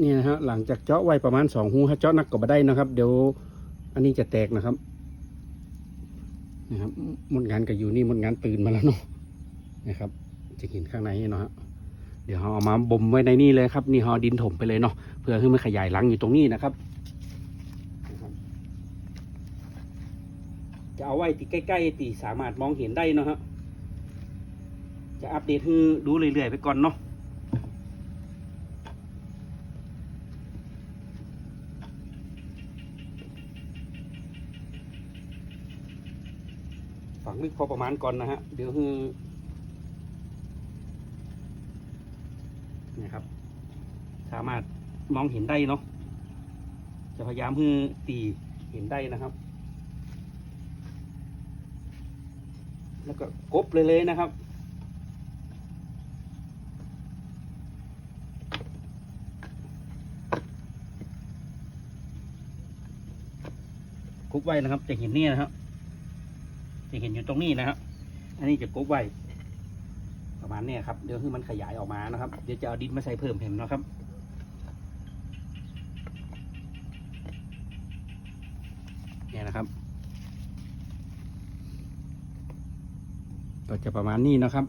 นี่นะฮะหลังจากเจาะไว้ประมาณสองหูถ้าเจาะนักก็บ่ได้นะครับ เดี๋ยวอันนี้จะแตกนะครับนะครับมดงานก็อยู่นี่มดงานตื่นมาแล้วเนาะนะครับ จะเห็นข้างในเนาะเดี๋ยวเราเอามาบ่มไว้ในนี่เลยครับ นี่เราเอดินถมไปเลยเนาะเพื่อให้มันขยายหลังอยู่ตรงนี้นะครับ จะเอาไว้ที่ใกล้ๆที่สามารถมองเห็นได้เนาะฮะจะอัปเดตให้ดูเรื่อยๆไปก่อนเนาะ ฝังลึกพอประมาณก่อนนะฮะ เดี๋ยวคือนี่ครับ สามารถมองเห็นได้เนาะ จะพยายามให้ตีเห็นได้นะครับ แล้วก็กบเลยเลยนะครับคุกไว้นะครับจะเห็นนี่นะครับ ที่เห็นอยู่ตรงนี้นะครับ อันนี้จะกบไว้ประมาณนี้ครับ เดี๋ยวให้มันขยายออกมานะครับ เดี๋ยวจะเอาดินมาใส่เพิ่มเห็นนะครับเนี่ยนะครับ ก็จะประมาณนี้นะครับ